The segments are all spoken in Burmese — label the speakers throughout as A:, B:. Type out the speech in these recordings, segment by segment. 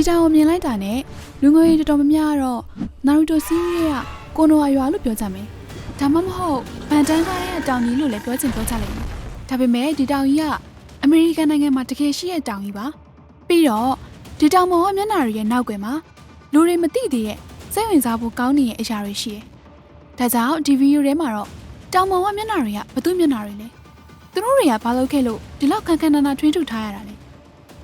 A: ဒီတောင်ကိုမြင်လိုက်တာနဲ့လူငယ်တွေတော်တော်များများကတော့နာရူတိုစီးရီးရဲ့ကိုနိုဝါရွာလို့ပြောကြမယ်ဒါမှမဟုတ်ဗန်တန်ကားရဲ့တောင်ကြီးလို့လည်းပြောချင်ပြောကြလိမ့်မယ်ဒါပေမဲ့ဒီတောင်ကြီးကအမေရိကန်နိုင်ငံမှာတကယ်ရှိတဲ့တောင်ကြီးပါပြီးတော့ဒီတောင်ပေါ်ကမျက်နှာတွေရဲ့နောက်ွယ်မှာလူတွေမသိသေးတဲ့စိတ်ဝင်စားဖို့ကောင်းနေတဲ့အရာတွေရှိတယ်ဒါကြောင့်ဒီဗီဒီယိုထဲမှာတော့တောင်ပေါ်ကမျက်နှာတွေကဘသူမျက်နှာတွေလဲသူတို့တွေကဘာလုပ်ခဲ့လို့ဒီလောက်ခန်းခန်းနာနာထွင်းထုတ်ထားရတာလဲ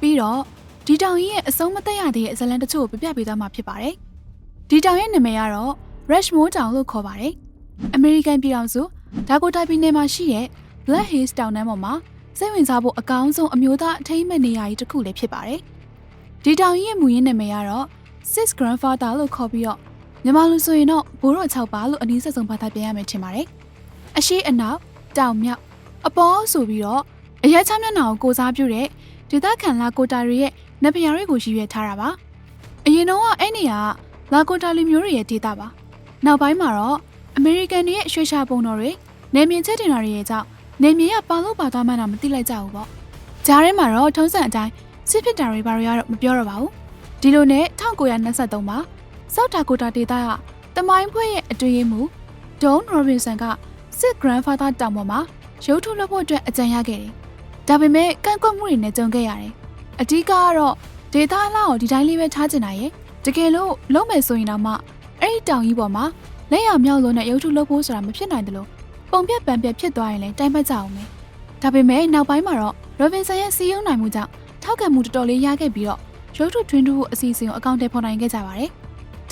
A: ပြီးတော့ ဒီတောင်ကြီးရဲ့အဆုံးမသက်ရသေးတဲ့ဇလန်တချို့ကိုပြပြပေးသွားမှာဖြစ်ပါတယ်။ဒီတောင်ရဲ့နာမည်ကတော့ Rushmore တောင်လို့ခေါ်ပါတယ်။ American ပြည်တော်စုဒါကိုတာပြည်နယ်မှာရှိတဲ့ Black Hills တောင်တန်းပေါ်မှာစိတ်ဝင်စားဖို့အကောင်းဆုံးအမျိုးသားအထိမ်းအမှတ်နေရာကြီးတစ်ခုလည်းဖြစ်ပါတယ်။ဒီတောင်ကြီးရဲ့မူရင်းနာမည်ကတော့ Six Grandfather လို့ခေါ်ပြီးတော့မြန်မာလူဆိုရင်တော့ဘိုးတော်6ပါလို့အနည်းဆက်ဆုံးဘာသာပြန်ရမယ်ထင်ပါတယ်။အရှိအနောက်တောင်မြောက်အပေါ်ဆိုပြီးတော့အရက်ချမျက်နှာကိုကိုစားပြုတဲ့ ဒေသခံလာကိုတာတွေရဲ့နတ်ဖျားတွေကိုရည်ရွယ်ထားတာပါအရင်တော့အဲ့နေရာကလာကိုတာလူမျိုးတွေရဲ့ဒေသပါနောက်ပိုင်းမှာတော့အမေရိကန်တွေရဲ့ရွှေရှာပုံတော်တွေနေမြင့်ချက်တင်တာတွေရဲ့ကြောင့်နေမြင့်ရပါလို့ပါသွားမှန်းတော့မသိလိုက်ကြဘူးပေါ့ဂျားထဲမှာတော့ထုံးစံအတိုင်းစစ်ဖြစ်တာတွေဘာတွေကတော့မပြောတော့ပါဘူးဒီလိုနဲ့1923မှာစောက်တာကိုတာဒေသကတမိုင်းဖွဲ့ရဲ့အတွေ့အမှုဒုံရိုဘင်ဆန်ကစစ် grandfather တောင်ပေါ်မှာရုပ်ထုတ်လုပ်ဖို့အတွက်အကြံရခဲ့တယ် ဒါပေမဲ့ကန့်ကွက်မှုတွေနဲ့ကြုံခဲ့ရတယ်အဓိကကတော့ဒေတာလာကိုဒီတိုင်းလေးပဲထားချင်တာရဲ့တကယ်လို့လုံးမယ်ဆိုရင်တော့မှအဲ့ဒီတောင်ကြီးပေါ်မှာလက်ရမြောက်လို့နဲ့ရုပ်ထုလုပ်ဖို့ဆိုတာမဖြစ်နိုင်တယ်လို့ပုံပြက်ပံပြက်ဖြစ်သွားရင်လည်းတိုင်ပတ်ကြအောင်မယ်ဒါပေမဲ့နောက်ပိုင်းမှာတော့ရောဘင်ဆန်ရဲ့စီးရုံးနိုင်မှုကြောင့်ထောက်ခံမှုတော်တော်လေးရခဲ့ပြီးတော့ရုပ်ထုထွင်းထုဖို့အစီအစဉ်ကိုအကောင့်ထဲဖော်နိုင်ခဲ့ကြပါတယ်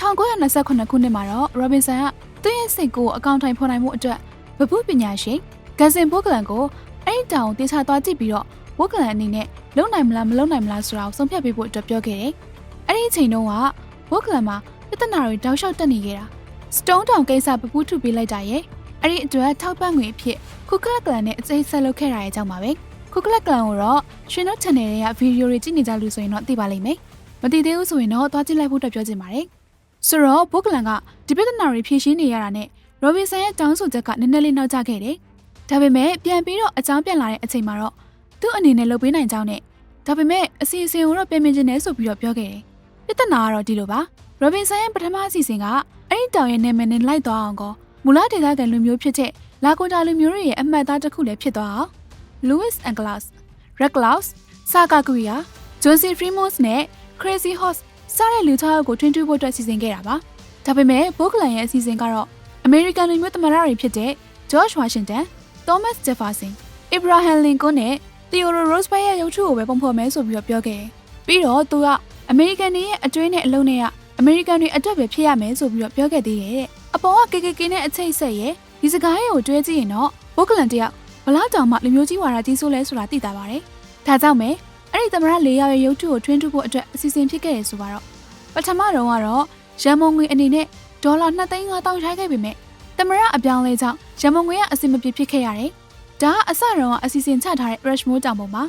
A: 1928ခုနှစ်မှာတော့ရောဘင်ဆန်ကသူ့ရဲ့စိတ်ကိုအကောင့်ထိုင်ဖော်နိုင်မှုအတွက်ဗပုပညာရှင်ဂန်စင်ဘိုကလန်ကို အဲ့ဒီတောင်ကိုတင်ချသွားကြည့်ပြီးတော့ဝက်ကလန်အနေနဲ့လုံနိုင်မလားမလုံနိုင်မလားဆိုတာကိုဆုံးဖြတ်ပေးဖို့အတွက်ပြောခဲ့တယ်။အဲ့ဒီအချိန်တုန်းကဝက်ကလန်မှာပြဿနာတွေတောက်လျှောက်တက်နေခဲ့တာ။ Stone Town ကိစ္စပပူးထုပေးလိုက်တာရဲ့အဲ့ဒီအတွက်ထောက်ပံ့ငွေအဖြစ်ခုကလက်ကလန်နဲ့အစိမ်းဆက်လုပ်ခဲ့တာရဲ့အကြောင်းပါပဲ။ခုကလက်ကလန်ကိုတော့ရှင်တို့ channel ရဲ့ဗီဒီယိုတွေကြည့်နေကြလို့ဆိုရင်တော့သိပါလိမ့်မယ်။မသိသေးဘူးဆိုရင်တော့သွားကြည့်လိုက်ဖို့အတွက်ပြောချင်ပါတယ်။ဆိုတော့ဘိုကလန်ကဒီပြဿနာတွေဖြေရှင်းနေရတာနဲ့ရောဘင်ဆန်ရဲ့တောင်းဆိုချက်ကနည်းနည်းလေးနောက်ကျခဲ့တယ်။ ဒါပေမဲ့ပြန်ပြီးတော့အကြောင်းပြန်လာတဲ့အချိန်မှာတော့သူ့အနေနဲ့လုပ်ပေးနိုင်ကြောင်းနဲ့ဒါပေမဲ့အစီအစဉ်ကိုတော့ပြင်မြင်ခြင်းနဲ့ဆိုပြီးတော့ပြောခဲ့တယ်။ပြဿနာကတော့ဒီလိုပါ။ရောဘင်ဆန်ရဲ့ပထမအစီအစဉ်ကအဲ့ဒီတောင်ရဲ့နာမည်နဲ့လိုက်သွားအောင်ကောမူလဒေသခံလူမျိုးဖြစ်တဲ့လာကိုတာလူမျိုးတွေရဲ့အမှတ်အသားတစ်ခုလည်းဖြစ်သွားအောင် Louis Anglas, Red Claus, Sakaguya, Josie Fremont နဲ့ Crazy Horse စတဲ့လူသားကိုထွင်းထွင်းဖို့အတွက်စီစဉ်ခဲ့တာပါ။ဒါပေမဲ့ဘိုကလန်ရဲ့အစီအစဉ်ကတော့ American လူမျိုးသမ္မတတွေဖြစ်တဲ့ George Washington, Thomas Jefferson, Abraham Lincoln နဲ့ Theodore Roosevelt ရဲ့ရုပ်ထုကိုပဲပုံဖော်မယ်ဆိုပြီးတော့ပြောခဲ့တယ်။ပြီးတော့သူကအမေရိကန်တွေရဲ့အတွင်းနဲ့အလုံးနဲ့ကအမေရိကန်တွေအတွက်ပဲဖြစ်ရမယ်ဆိုပြီးတော့ပြောခဲ့သေးတယ်တဲ့အပေါ်ကကေကေကေနဲ့အချိတ်ဆက်ရဲ့ဒီစကားရဲ့ကိုတွဲကြည့်ရင်တော့ဘိုကလန်တယောက်ဘလောက်တောင်မှလူမျိုးကြီးဝါဒကြီးဆိုးလဲဆိုတာသိတာပါတယ်။ဒါကြောင့်ပဲအဲ့ဒီသမရ၄ယောက်ရဲ့ရုပ်ထုကိုထွင်းထုဖို့အတွက်အစီအစဉ်ဖြစ်ခဲ့ရဆိုပါတော့ပထမတော့ကတော့ရန်မုံငွေအနေနဲ့ဒေါ်လာ2သိန်း5တောင်းထိုက်ခဲ့ပေမဲ့ သမရအပြောင်းလဲကြောင့်ရန်မုံငွေကအဆင်မပြေဖြစ်ခဲ့ရတယ်။ဒါကအစတုန်းကအစီအစဉ်ချထားတဲ့ Rushmore တောင်ပေါ်မှာ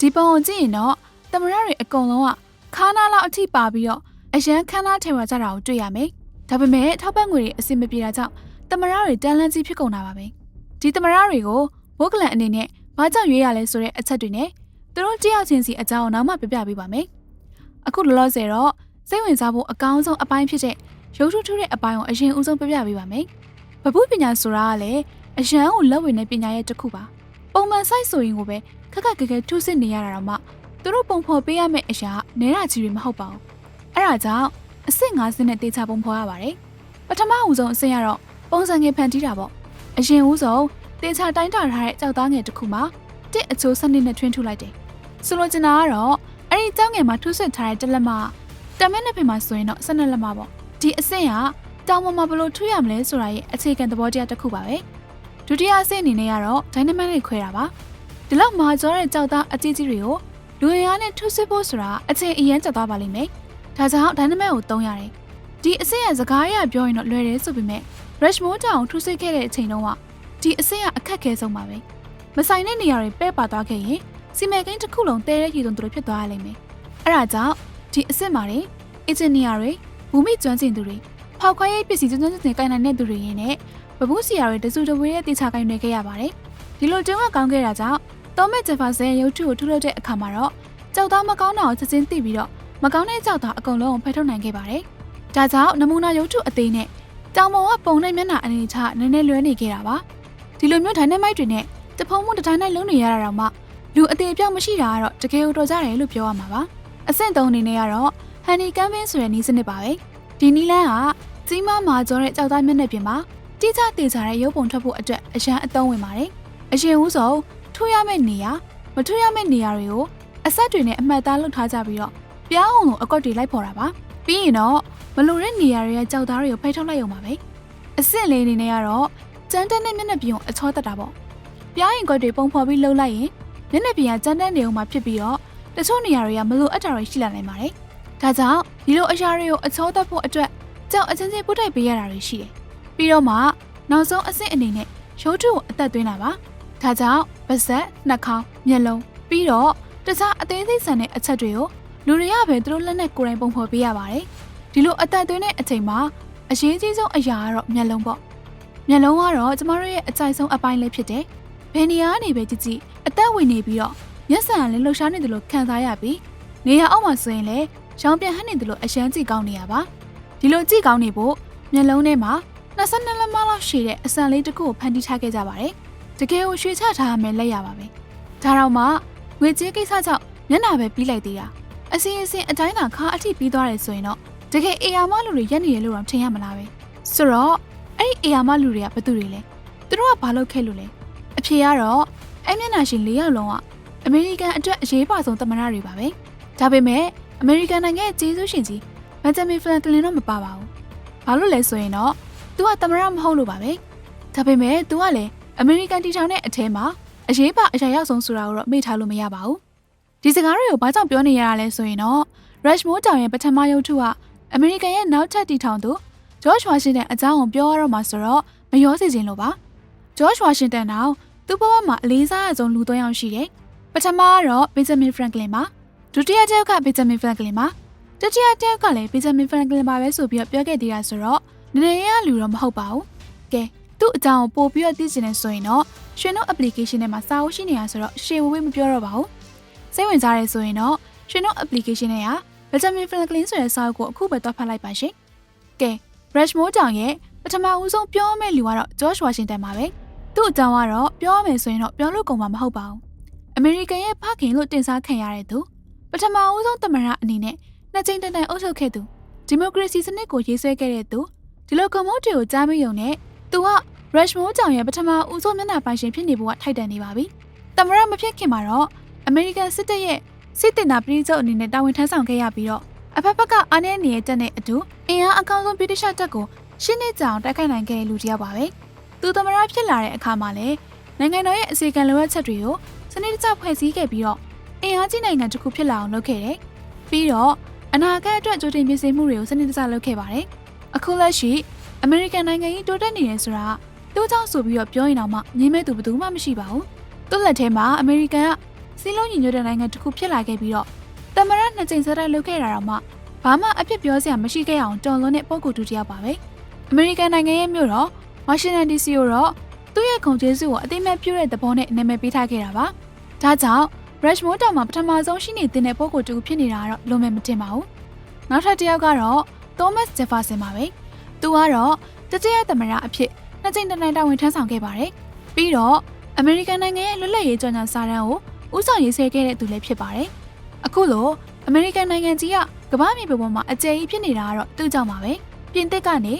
A: ဒီပုံကိုကြည့်ရင်တော့သမရတွေအကုန်လုံးကခါနာလောက်အထိပါပြီးတော့အရန်ခန်းသားထဲမှာကြတာကိုတွေ့ရမယ်။ဒါပေမဲ့ထောက်ပံ့ငွေတွေအဆင်မပြေတာကြောင့်သမရတွေတန်းလန်းကြီးဖြစ်ကုန်တာပါပဲ။ဒီသမရတွေကိုဘိုကလန်အနေနဲ့ဘာကြောင့်ရွေးရလဲဆိုတဲ့အချက်တွေနဲ့သူတို့တယောက်ချင်းစီအကြောင်းကိုနောက်မှပြပြပေးပါမယ်။အခုလောလောဆယ်တော့စိတ်ဝင်စားဖို့အကောင်းဆုံးအပိုင်းဖြစ်တဲ့ရုပ်ထုထုတဲ့အပိုင်းကိုအရင်ဦးဆုံးပြပြပေးပါမယ်။ ဗပုပညာဆိုတာကလည်းအရန်ကိုလက်ဝင်တဲ့ပညာရဲ့တစ်ခုပါ။ပုံမှန်စိုက်ဆိုရင်ကိုပဲခက်ခက်ခဲခဲထုစစ်နေရတာတော့မှသူတို့ပုံဖော်ပေးရမယ့်အရာနဲတာကြီးတွေမဟုတ်ပါဘူး။အဲ့ဒါကြောင့်အစ်စ်၅စင်းနဲ့တေချာပုံဖော်ရပါတယ်။ပထမဦးဆုံးအဆင့်ကတော့ပုံစံငယ်ဖန်တီးတာပေါ့။အရင်ဦးဆုံးတေချာတိုင်းတာထားတဲ့ကြောက်သားငယ်တစ်ခုမှာတစ်အချိုးစနစ်နဲ့ထွင်းထုတ်လိုက်တယ်။ဆိုလိုချင်တာကတော့အဲ့ဒီကြောက်ငယ်မှာထုစစ်ထားတဲ့တလက်မတမက်နှစ်ဖင်မှာဆိုရင်တော့၁၂လက်မပေါ့။ဒီအဆင့်က တောင်ပေါ်မှာဘယ်လိုထွေးရမလဲဆိုတာရဲ့အခြေခံသဘောတရားတစ်ခုပါပဲ။ဒုတိယအဆင့်အနေနဲ့ကတော့ dynamic နဲ့ခွဲတာပါ။ဒီလောက်မာကျောတဲ့ကြောက်သားအကြီးကြီးတွေကိုလူရင်းနဲ့ထုစစ်ဖို့ဆိုတာအချိန်အရင်ကျသွားပါလိမ့်မယ်။ဒါကြောင့် dynamic ကိုသုံးရတယ်။ဒီအဆင့်ရဲ့စကားရပြောရင်တော့လွယ်တယ်ဆိုပေမဲ့ Rushmore တောင်ထုစစ်ခဲ့တဲ့အချိန်တုန်းကဒီအဆင့်ကအခက်ခဲဆုံးပါပဲ။မဆိုင်တဲ့နေရာတွေပဲ့ပါသွားခဲ့ရင်စီမံကိန်းတစ်ခုလုံးတဲတဲ့ရည်သွန်းသူတွေဖြစ်သွားရလိမ့်မယ်။အဲဒါကြောင့်ဒီအဆင့်မှာတွေအင်ဂျင်နီယာတွေဘူမိကျွမ်းကျင်သူတွေ ဖောက်ခွဲရေးပစ္စည်းကျွမ်းကျွမ်းကျင်ကိုင်နိုင်တဲ့သူတွေရင်းနဲ့ဗဘူးစီယာတွေတစုတဝေးရဲ့တေချာကိုင်တွေခဲ့ရပါတယ်။ဒီလိုတုန်းကကောင်းခဲ့တာကြောင့်တောမက်ဂျက်ဖာဆန်ရဲ့ရုပ်ထုကိုထုတ်လုပ်တဲ့အခါမှာတော့ကြောက်သားမကောင်းတာကိုချက်ချင်းသိပြီးတော့မကောင်းတဲ့ကြောက်သားအကုန်လုံးကိုဖယ်ထုတ်နိုင်ခဲ့ပါတယ်။ဒါကြောင့်နမူနာရုပ်ထုအသေးနဲ့တောင်ပေါ်ကပုံနဲ့မျက်နှာအနေချနည်းနည်းလွဲနေခဲ့တာပါ။ဒီလိုမျိုးဒိုင်နမိုက်တွေနဲ့တဖုံမှုတစ်တိုင်းတိုင်းလုံးနေရတာတော့မှလူအသေးအပြောက်မရှိတာကတော့တကယ်ကိုတော်ကြတယ်လို့ပြောရမှာပါ။အဆင့်သုံးအနေနဲ့ကတော့ဟန်နီကမ်ပင်းဆိုတဲ့နီးစနစ်ပါပဲ။ဒီနီးလန်းက ကြီးမားမာကျော်တဲ့ကြောက်သားမျက်နှာပြင်မှာတိကျတည်ကြတဲ့ရုပ်ပုံထွက်ဖို့အတွက်အရန်အသုံးဝင်ပါတယ်။အရင်ဦးဆုံးထွေးရမယ့်နေရာမထွေးရမယ့်နေရာတွေကိုအဆက်တွေနဲ့အမှတ်သားလုပ်ထားကြပြီးတော့ပြောင်းအောင်လို့အကွက်တွေလိုက်ဖော်တာပါပြီးရင်တော့မလိုတဲ့နေရာတွေရဲ့ကြောက်သားတွေကိုဖိတ်ထုတ်လိုက်ရုံပါပဲအစ်စ်လေးအနေနဲ့ကတော့ကြမ်းတက်တဲ့မျက်နှာပြင်ကိုအချောတက်တာပေါ့ပြောင်းရင်ကွက်တွေပုံဖော်ပြီးလှုပ်လိုက်ရင်မျက်နှာပြင်ကကြမ်းတက်နေအောင်မှဖြစ်ပြီးတော့တချို့နေရာတွေကမလိုအပ်တာတွေရှိလာနိုင်ပါတယ်ဒါကြောင့်ဒီလိုအရာတွေကိုအချောတက်ဖို့အတွက် ကြောက်အချင်းချင်းပုတ်တိုက်ပေးရတာတွေရှိတယ်ပြီးတော့မှနောက်ဆုံးအဆင့်အနေနဲ့ရိုးထုကိုအသက်သွင်းတာပါဒါကြောင့်ပါးစပ်နှာခေါင်းမျက်လုံးပြီးတော့တခြားအသေးစိတ်ဆန်တဲ့အချက်တွေကိုလူတွေကပဲသူတို့လက်နဲ့ကိုယ်တိုင်ပုံဖော်ပေးရပါတယ်။ဒီလိုအသက်သွင်းတဲ့အချိန်မှာအရေးကြီးဆုံးအရာကတော့မျက်လုံးပေါ့။မျက်လုံးကတော့ကျမတို့ရဲ့အကြိုက်ဆုံးအပိုင်းလေးဖြစ်တယ်။ဘယ်နေရာကနေပဲကြည့်ကြည့်အသက်ဝင်နေပြီးတော့မျက်စံကလည်းလှုပ်ရှားနေတယ်လို့ခံစားရပြီးနေရာအောက်မှာဆိုရင်လည်းရောင်ပြန်ဟပ်နေတယ်လို့အရှမ်းကြည့်ကောင်းနေရပါ။ ဒီလိုကြည့်ကောင်းနေဖို့မျက်လုံးထဲမှာ22လက်မလောက်ရှိတဲ့အစံလေးတစ်ခုကိုဖန်တီးထားခဲ့ကြပါတယ်။တကယ်ကိုရွှေချထားရမယ်လက်ရပါပဲ။ဒါတော့မှငွေကြေးကိစ္စကြောင့်မျက်နှာပဲပြီးလိုက်သေးတာအစင်းအစင်းအတိုင်းသာခါအထိပြီးသွားတယ်ဆိုရင်တော့တကယ်အေယာမလူတွေရက်နေတယ်လို့တော့ထင်ရမလားပဲဆိုတော့အဲ့ဒီအေယာမလူတွေကဘယ်သူတွေလဲသူတို့ကဘာလုပ်ခဲ့လို့လဲအဖြေကတော့အဲ့မျက်နှာရှင်၄ယောက်လုံးကအမေရိကန်အတွက်အရေးပါဆုံးသမ္မတတွေပါပဲဒါပေမဲ့အမေရိကန်နိုင်ငံရဲ့ကျေးဇူးရှင်ကြီး ဘန်ဂျမင်ဖရန်ကလင်တော့မပါပါဘူးဘာလို့လဲဆိုရင်တော့သူကသမ္မတမဟုတ်လို့ပါပဲဒါပေမဲ့သူကလည်းအမေရိကန်တီထောင်တဲ့အထဲမှာအရေးပါအရာရောက်ဆုံးဆိုတာကိုတော့မေ့ထားလို့မရပါဘူးဒီစကားတွေကိုဘာကြောင့်ပြောနေရတာလဲဆိုရင်တော့ Rushmore တောင်ရဲ့ပထမရုပ်ထုကအမေရိကန်ရဲ့နောက်ထပ်တည်ထောင်သူ George Washington အကြောင်းကိုပြောရတော့မှာဆိုတော့မရောစီခြင်းလို့ပါ George Washington နောက်သူ့ဘဝမှာအလေးစားအဆုံးလူ၃ယောက်ရှိတယ်ပထမကတော့ Benjamin Franklin ပါဒုတိယတစ်ယောက်က Benjamin Franklin ပါ တတိယတစ်ယောက်ကလည်း Benjamin Franklin ပါပဲဆိုပြီးတော့ပြောခဲ့သေးတာဆိုတော့နည်းနည်းရလူတော့မဟုတ်ပါဘူးကဲသူ့အကြောင်းကိုပို့ပြီးတော့သိချင်နေဆိုရင်တော့ရွှေနှုတ် application ထဲမှာစာအုပ်ရှိနေတာဆိုတော့ရှေ့ဝေးမပြောတော့ပါဘူးစိတ်ဝင်စားရဲဆိုရင်တော့ရွှေနှုတ် application ထဲက Benjamin Franklin ဆိုတဲ့စာအုပ်ကိုအခုပဲတွားဖတ်လိုက်ပါရှင်ကဲ Rushmore တောင်ရဲ့ပထမဦးဆုံးပြောမယ့်လူကတော့ George Washington ပါပဲသူ့အကြောင်းကတော့ပြောရမယ်ဆိုရင်တော့ပြောလို့ကုန်မှာမဟုတ်ပါဘူးအမေရိကန်ရဲ့ဖခင်လို့တင်စားခံရတဲ့သူပထမဦးဆုံးသမ္မတအနေနဲ့ နှစ်ချိန်တန်တန်အုပ်ချုပ်ခဲ့သူဒီမိုကရေစီစနစ်ကိုရေးဆွဲခဲ့တဲ့သူဒီလိုကွန်မုတ်တွေကိုကြားမယုံနဲ့သူက Rushmore ကြောင်ရဲ့ပထမဦးဆုံးမျက်နှာပိုင်ရှင်ဖြစ်နေဖို့ကထိုက်တန်နေပါပြီ။သမ္မတမဖြစ်ခင်မှာတော့အမေရိကန်စစ်တပ်ရဲ့စစ်တင်တာပြည်ချုပ်အနေနဲ့တာဝန်ထမ်းဆောင်ခဲ့ရပြီးတော့အဖက်ဖက်ကအားနည်းနေတဲ့တပ်နဲ့အတူအင်အားအကောင်းဆုံးပြည်တရှတပ်ကိုရှင်းနေကြအောင်တိုက်ခိုက်နိုင်ခဲ့တဲ့လူတစ်ယောက်ပါပဲ။သူသမ္မတဖြစ်လာတဲ့အခါမှာလည်းနိုင်ငံတော်ရဲ့အစီအကံလိုအပ်ချက်တွေကိုစနစ်တကျဖွဲ့စည်းခဲ့ပြီးတော့အင်အားကြီးနိုင်ငံတစ်ခုဖြစ်လာအောင်လုပ်ခဲ့တယ်။ပြီးတော့ အနာဂတ်အတွက်ကြိုတင်ပြင်ဆင်မှုတွေကိုစနစ်တကျလုပ်ခဲ့ပါတယ်။အခုလက်ရှိအမေရိကန်နိုင်ငံကြီးတိုးတက်နေတယ်ဆိုတာသူ့ကြောင့်ဆိုပြီးတော့ပြောရင်တော့မှငြင်းမဲ့သူဘယ်သူမှမရှိပါဘူး။သူ့လက်ထဲမှာအမေရိကန်ကစီးလုံးညီညွတ်တဲ့နိုင်ငံတစ်ခုဖြစ်လာခဲ့ပြီးတော့တမရနှစ်ကြိမ်ဆက်တိုက်လုပ်ခဲ့တာတော့မှဘာမှအဖြစ်ပြောစရာမရှိခဲ့အောင်တော်လွန်တဲ့ပုံကူတူတယောက်ပါပဲ။အမေရိကန်နိုင်ငံရဲ့မြို့တော်ဝါရှင်တန် DC ကိုတော့သူ့ရဲ့ခုံကျေးဇူးကိုအသိမဲ့ပြုတဲ့သဘောနဲ့နာမည်ပေးထားခဲ့တာပါ။ဒါကြောင့် Rushmore တောင်မှာပထမဆုံးရှိနေတဲ့ပုံကူတူဖြစ်နေတာတော့လုံးမဲ့မတင်ပါဘူး။နောက်ထပ်တစ်ယောက်ကတော့ Thomas Jefferson ပါပဲ။သူကတော့တတိယသမရအဖြစ်နှစ်ကြိမ်တနိုင်တာဝန်ထမ်းဆောင်ခဲ့ပါတယ်။ပြီးတော့အမေရိကန်နိုင်ငံရဲ့လွတ်လပ်ရေးကြော်ညာစာတမ်းကိုဥဆောင်ရေးဆွဲခဲ့တဲ့သူလည်းဖြစ်ပါတယ်။အခုလိုအမေရိကန်နိုင်ငံကြီးကကမ္ဘာမြေပေါ်မှာအကျယ်ကြီးဖြစ်နေတာကတော့သူ့ကြောင့်ပါပဲ။ပြင်သစ်ကနေ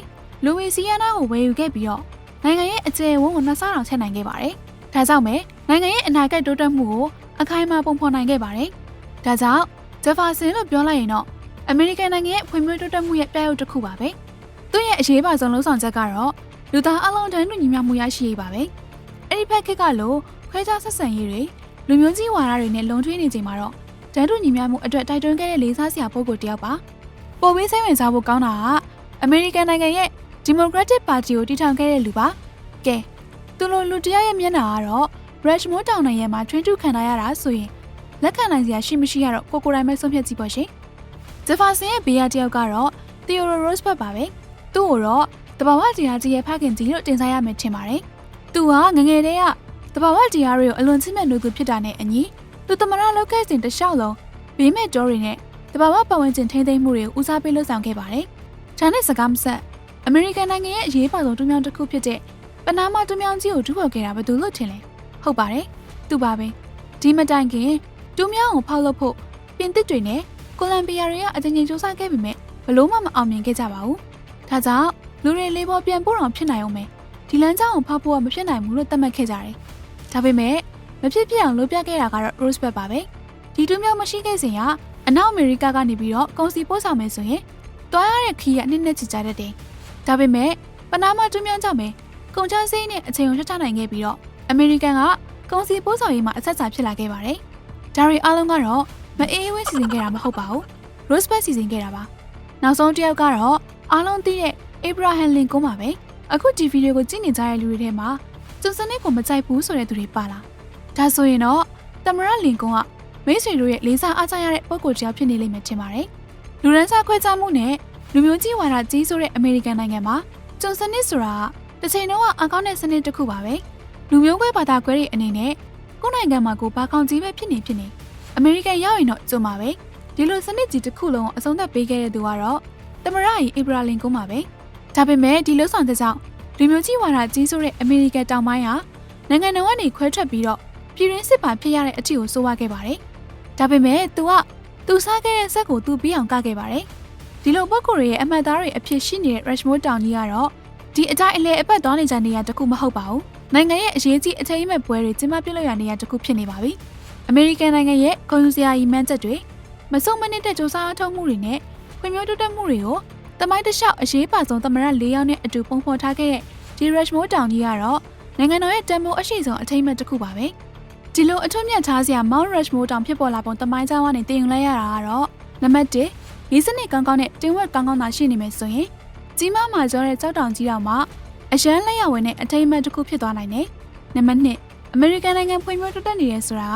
A: လူဝီစီယာနာကိုဝယ်ယူခဲ့ပြီးတော့နိုင်ငံရဲ့အကျယ်ဝန်းကိုနှစ်ဆတောင်ချက်နိုင်ခဲ့ပါတယ်။ဒါကြောင့်ပဲနိုင်ငံရဲ့အနာဂတ်တိုးတက်မှုကို အခိုင်အမာပုံဖော်နိုင်ခဲ့ပါတယ်။ဒါကြောင့်ဂျက်ဖာဆင်လို့ပြောလိုက်ရင်တော့အမေရိကန်နိုင်ငံရဲ့ဖွံ့ဖြိုးတိုးတက်မှုရဲ့ပြရုပ်တစ်ခုပါပဲ။သူ့ရဲ့အရေးပါဆုံးလုံးဆောင်ချက်ကတော့လူသားအလုံးတန်းတူညီမျှမှုရရှိရေးပါပဲ။အဲ့ဒီဖက်ခက်ကလို့ခွဲခြားဆက်ဆံရေးတွေလူမျိုးကြီးဝါဒတွေနဲ့လုံထွေးနေချိန်မှာတော့တန်းတူညီမျှမှုအတွက်တိုက်တွန်းခဲ့တဲ့လေးစားစရာပုဂ္ဂိုလ်တယောက်ပါပိုပြီးစိတ်ဝင်စားဖို့ကောင်းတာကအမေရိကန်နိုင်ငံရဲ့ဒီမိုကရက်တစ်ပါတီကိုတည်ထောင်ခဲ့တဲ့လူပါကဲသူလိုလူတယောက်ရဲ့မျက်နှာကတော့ Rushmore တောင်နယ်ရဲ့မှာထွင်းထုခံထားရတာဆိုရင်လက်ခံနိုင်စရာရှိမရှိရတော့ကိုကိုတိုင်းပဲဆုံးဖြတ်ကြည့်ပါရှင်ဂျဖာဆင်ရဲ့ဘေးရတယောက်ကတော့ Theodore Roosevelt ပါပဲသူ့ကိုတော့တဘာဝတရားကြီးရဲ့ဖခင်ကြီးလို့တင်စားရမယ်ထင်ပါတယ်သူကငငယ်တည်းကတဘာဝတရားတွေကိုအလွန်ချစ်မြတ်လို့သူဖြစ်တာနဲ့အညီသူတမရလောက်ခဲ့စဉ်တလျှောက်လုံးဘေးမဲ့ကြောတွေနဲ့တဘာဝပတ်ဝန်းကျင်ထိန်းသိမ်းမှုတွေကိုဦးစားပေးလှုပ်ဆောင်ခဲ့ပါတယ်။ဒါနဲ့စကားမဆက်အမေရိကန်နိုင်ငံရဲ့အရေးပါဆုံးတွင်းမြောင်းတစ်ခုဖြစ်တဲ့ပနားမားတွင်းမြောင်းကြီးကိုထူဖော်ခဲ့တာဘယ်သူလို့ထင်လဲ။ ဟုတ်ပါတယ်။သူပါပဲ။ဒီမတိုင်ခင်တွင်းမြောင်းကိုဖောက်လုပ်ဖို့ပြင်သစ်တွေနဲ့ကိုလံဘီယာတွေကအကြိမ်ကြိမ်စူးစမ်းခဲ့ပေမဲ့ဘလို့မှမအောင်မြင်ခဲ့ကြပါဘူး။ဒါကြောင့်လူတွေလေးပေါ်ပြန်ပို့အောင်ဖြစ်နိုင်အောင်မယ်။ဒီလမ်းကြောင်းကိုဖောက်ဖို့ကမဖြစ်နိုင်ဘူးလို့သတ်မှတ်ခဲ့ကြတယ်။ဒါပေမဲ့မဖြစ်ဖြစ်အောင်လုပ်ပြခဲ့တာကတော့ Roosevelt ပါပဲ။ဒီတွင်းမြောင်းမရှိခဲ့စဉ်ကအနောက်အမေရိကကနေပြီးတော့ကုန်စီပို့ဆောင်မယ်ဆိုရင်တွားရတဲ့ခီးကအနှစ်နှစ်ချစ်ကြတတ်တယ်။ဒါပေမဲ့ပနားမားတွင်းမြောင်းကြောင့်ပဲကုန်ချစိမ့်နဲ့အချိန်ကိုရှင်းချနိုင်ခဲ့ပြီးတော့ အမေရိကန်ကကုန်စီပို့ဆောင်ရေးမှာအဆက်အစာဖြစ်လာခဲ့ပါတယ်။ဒါတွေအားလုံးကတော့မအေးအေးဝဲစီစဉ်ခဲ့တာမဟုတ်ပါဘူး။ Roosevelt စီစဉ်ခဲ့တာပါ။နောက်ဆုံးတစ်ယောက်ကတော့အားလုံးသိတဲ့ Abraham Lincoln ပါပဲ။အခုဒီဗီဒီယိုကိုကြည့်နေကြတဲ့လူတွေထဲမှာကျုံစနစ်ကိုမကြိုက်ဘူးဆိုတဲ့သူတွေပါလား။ဒါဆိုရင်တော့သမရလင်ကွန်ကမိတ်ဆွေတို့ရဲ့လေးစားအားကြရတဲ့ပုံကိုတစ်ယောက်ဖြစ်နေလိမ့်မယ်ထင်ပါတယ်။လူရန်စားခွဲခြားမှုနဲ့လူမျိုးကြီးဝါဒကြီးဆိုတဲ့အမေရိကန်နိုင်ငံမှာကျုံစနစ်ဆိုတာကတစ်ချိန်လုံးကအကောင်းတဲ့စနစ်တစ်ခုပါပဲ။ လူမျိုးကွဲဘာသာကွဲတွေအနေနဲ့ကိုယ်နိုင်ငံမှာကိုဘာကောင်ကြီးပဲဖြစ်နေဖြစ်နေအမေရိကန်ရောက်ရင်တော့ကျုံပါပဲ။ဒီလိုစနစ်ကြီးတစ်ခုလုံးအဆုံးသတ်ပေးခဲ့တဲ့သူကတော့သမရကြီးအိဘရာလင်ကွန်ပါပဲ။ဒါပေမဲ့ဒီလှုပ်ဆောင်တဲ့ကြောင့်လူမျိုးကြီးဝါဒကြီးဆိုတဲ့အမေရိကန်တောင်ပိုင်းဟာနိုင်ငံတော်ကနေခွဲထွက်ပြီးတော့ပြည်ရင်းစစ်ပါဖြစ်ရတဲ့အထီကိုစိုးဝါခဲ့ပါတယ်။ဒါပေမဲ့ तू ကသူစားခဲ့တဲ့ဇက်ကို तू ပြီးအောင်ကခဲ့ပါတယ်။ဒီလိုပုဂ္ဂိုလ်တွေရဲ့အမှတ်သားတွေအဖြစ်ရှိနေတဲ့ Rushmore တောင်ကြီးကတော့ဒီအတိုင်းအလဲအပတ်သွားနေကြနေရတခုမဟုတ်ပါဘူး။ နိုင်ငံရဲ့အရေးကြီးအထိမ်းအမှတ်ပွဲတွေကျင်းပပြုလုပ်ရနေရတခုဖြစ်နေပါပြီ။အမေရိကန်နိုင်ငံရဲ့ကွန်ယူစရာကြီးမှန်းချက်တွေမစုံမနစ်တဲ့စူးစမ်းအထောက်မှုတွေနဲ့ဖွံ့ဖြိုးတိုးတက်မှုတွေကိုတမိုင်းတစ်လျှောက်အရေးပါဆုံးသမရ၄ယောက်နဲ့အတူပုံဖော်ထားခဲ့တဲ့ဒီ Rushmore တောင်ကြီးကတော့နိုင်ငံတော်ရဲ့တန်ဖိုးအရှိဆုံးအထိမ်းအမှတ်တစ်ခုပါပဲ။ဒီလိုအထွတ်မြတ်ထားစရာ Mount Rushmore တောင်ဖြစ်ပေါ်လာပုံတမိုင်းကြောင်းကနေတင်ယူလိုက်ရတာကတော့နံပါတ်1ရေးစနစ်ကောင်းကောင်းနဲ့တင်ဝက်ကောင်းကောင်းသာရှိနေမယ်ဆိုရင်ကြီးမားမှာကျော်တဲ့ကြောက်တောင်ကြီးတောင်မှာ အရန်လက်ရဝင်တဲ့အထိမ်းအမှတ်တစ်ခုဖြစ်သွားနိုင်တယ်။နံပါတ်2အမေရိကန်နိုင်ငံဖွံ့ဖြိုးတိုးတက်နေတယ်ဆိုတာ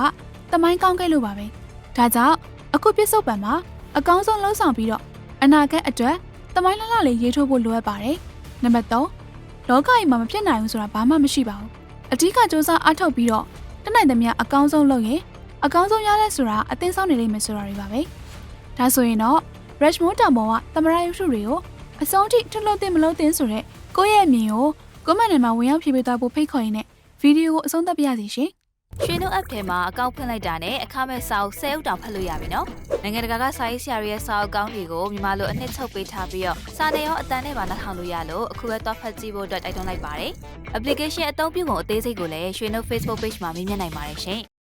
A: ကတမိုင်းကောင်းခဲ့လို့ပါပဲ။ဒါကြောင့်အခုပြစ္ဆုတ်ပံမှာအကောင်းဆုံးလှုံ့ဆော်ပြီးတော့အနာဂတ်အတွက်တမိုင်းလှလှလေးရေးထိုးဖို့လိုအပ်ပါတယ်။နံပါတ်3လောကကြီးမှာမဖြစ်နိုင်ဘူးဆိုတာဘာမှမရှိပါဘူး။အဓိကစ조사အားထုတ်ပြီးတော့တနိုင်သမျှအကောင်းဆုံးလုပ်ရင်အကောင်းဆုံးရလဲဆိုတာအသိဆောင်နေလိမ့်မယ်ဆိုတာတွေပါပဲ။ဒါဆိုရင်တော့ Rushmore တောင်ပေါ်ကသမရရုပ်ထုတွေကိုအစောထိထုတ်လုပ်တင်မလုပ်တင်ဆိုတဲ့ ကိုယ့်ရဲ့အမြင်ကိုကွန်မန့်ထဲမှာဝင်ရောက်ဖြေပေးသွားဖို့ဖိတ်ခေါ်ရင်းနဲ့ဗီဒီယိုကိုအဆုံးသတ်ပြရစီရှင်။
B: ရွှေနှုတ် app ထဲမှာအကောင့်ဖွင့်လိုက်တာနဲ့အခမဲ့စာအုပ်10အုပ်တောင်ဖတ်လို့ရပြီနော်။နိုင်ငံတကာကစာရေးဆရာတွေရဲ့စာအုပ်ကောင်းတွေကိုမြန်မာလိုအနှစ်ချုပ်ပေးထားပြီးတော့စာနယ်ရောအတန်းနဲ့ပါနှာထောင်လို့ရလို့အခုပဲတော့ဖတ်ကြည့်ဖို့အတွက်တိုက်တွန်းလိုက်ပါတယ်။ application အသုံးပြုပုံအသေးစိတ်ကိုလည်းရွှေနှုတ် Facebook page မှာမြင်မြင်နိုင်ပါတယ်ရှင်။